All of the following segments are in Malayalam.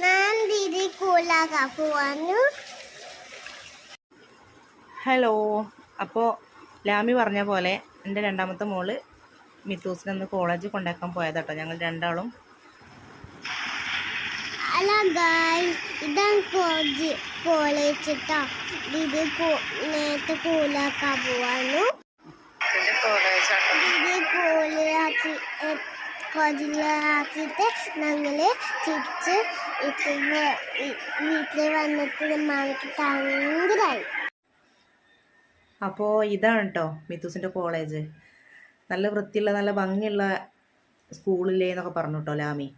ഞാൻ ദീദി കൂലാക്കാൻ പോവാന്നു ഹലോ അപ്പോൾ ലാമി പറഞ്ഞ പോലെ എന്റെ രണ്ടാമത്തെ മോൾ മിത്തൂസിനെ ഒന്ന് കോളേജിൽ കൊണ്ടാക്കാൻ പോയതാട്ടോ. ഞങ്ങൾ രണ്ടാളും. ഹലോ ഗായ് ഇതാണ് കോളേജ് കോളേജ് കേട്ടോ ദീദി നേരത്തെ കൂലാക്കാൻ പോവാന്നു ദീദി കൂലാക്കി കോളേജിലാക്കിയിട്ട് ഞങ്ങൾ തിരിച്ച് വീട്ടിൽ വന്നിട്ട് മണിക്ക് ഭയങ്കരമായി അപ്പോൾ ഇതാണ് കേട്ടോ മിത്തൂസിന്റെ കോളേജ്. നല്ല വൃത്തിയുള്ള നല്ല ഭംഗിയുള്ള സ്കൂളിലേ എന്നൊക്കെ പറഞ്ഞു കേട്ടോ ലാമി.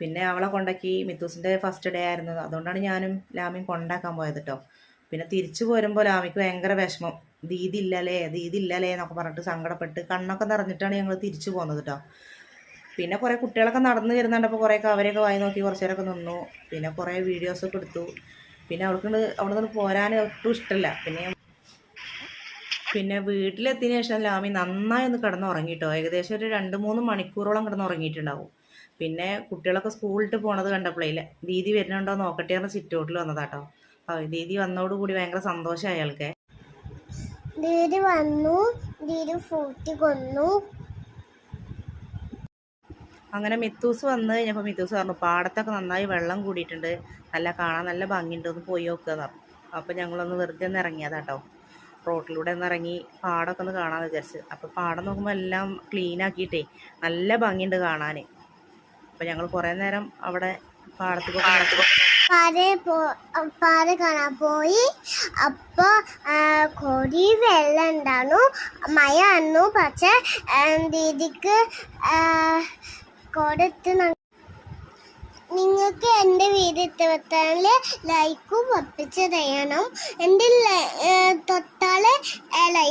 പിന്നെ അവളെ കൊണ്ടാക്കി മിത്തൂസിന്റെ ഫസ്റ്റ് ഡേ ആയിരുന്നു. അതുകൊണ്ടാണ് ഞാനും ലാമിയും കൊണ്ടാക്കാൻ പോയത് കേട്ടോ പിന്നെ തിരിച്ചു പോരുമ്പോൾ ലാമിക്ക് ഭയങ്കര വിഷമം. ദീദി ഇല്ലല്ലേ ദീദി ഇല്ലല്ലേ എന്നൊക്കെ പറഞ്ഞിട്ട് സങ്കടപ്പെട്ട് കണ്ണൊക്കെ നിറഞ്ഞിട്ടാണ് ഞങ്ങൾ തിരിച്ചു പോകുന്നത് കേട്ടോ പിന്നെ കുറേ കുട്ടികളൊക്കെ നടന്നു വരുന്നുണ്ടപ്പോൾ കുറേയൊക്കെ അവരെയൊക്കെ വായി നോക്കി കുറച്ച് നേരമൊക്കെ നിന്നു. പിന്നെ കുറേ വീഡിയോസൊക്കെ എടുത്തു. പിന്നെ അവൾക്ക് അവിടെ നിന്ന് പോരാൻ ഒട്ടും ഇഷ്ടമല്ല പിന്നെ പിന്നെ വീട്ടിലെത്തിയതിന് ശേഷം ലാമി നന്നായി ഒന്ന് കിടന്നുറങ്ങിയിട്ടോ ഏകദേശം ഒരു രണ്ട് മൂന്ന് മണിക്കൂറോളം കിടന്നുറങ്ങിയിട്ടുണ്ടാവും. പിന്നെ കുട്ടികളൊക്കെ സ്കൂളിട്ട് പോണത് കണ്ടപ്പോഴേ ദീദി വരുന്നുണ്ടോ നോക്കട്ടെ പറഞ്ഞ് സിറ്റൗട്ടിൽ വന്നതാട്ടോ. ദീദി വന്നതോടുകൂടി ഭയങ്കര സന്തോഷമായി അയാൾക്ക് ദീദി വന്നു. ദീദി ഫൂട്ടി കൊന്നു. അങ്ങനെ മിത്തൂസ് വന്ന് കഴിഞ്ഞപ്പോൾ മിത്തൂസ് പറഞ്ഞു പാടത്തൊക്കെ നന്നായി വെള്ളം കൂടിയിട്ടുണ്ട്. നല്ല കാണാൻ നല്ല ഭംഗിയുണ്ട്. ഒന്ന് പോയി നോക്കുക എന്ന് പറഞ്ഞു. അപ്പോൾ ഞങ്ങളൊന്ന് വെറുതെ ഒന്ന് ഇറങ്ങിയതാട്ടോ. റോട്ടിലൂടെ ഒന്ന് ഇറങ്ങി പാടമൊക്കെ ഒന്ന് കാണാമെന്ന് വിചാരിച്ച്. അപ്പോൾ പാടം നോക്കുമ്പോൾ എല്ലാം ക്ലീൻ ആക്കിയിട്ടേ നല്ല ഭംഗിയുണ്ട് കാണാൻ അപ്പോൾ ഞങ്ങൾ കുറേ നേരം അവിടെ പാടത്ത് പാറ കാണാൻ പോയി. അപ്പൊ കൊടി വെള്ളം ഉണ്ടായിരുന്നു മഴ വന്നു. പക്ഷെ ദീദിക്ക് കോടത്ത് നിങ്ങൾക്ക് എന്റെ വീഡിയോ ഇഷ്ടപ്പെട്ടാൽ ലൈക്കും ഒപ്പിച്ച് തയ്യണം എന്റെ തൊട്ടാൽ ലൈക്ക്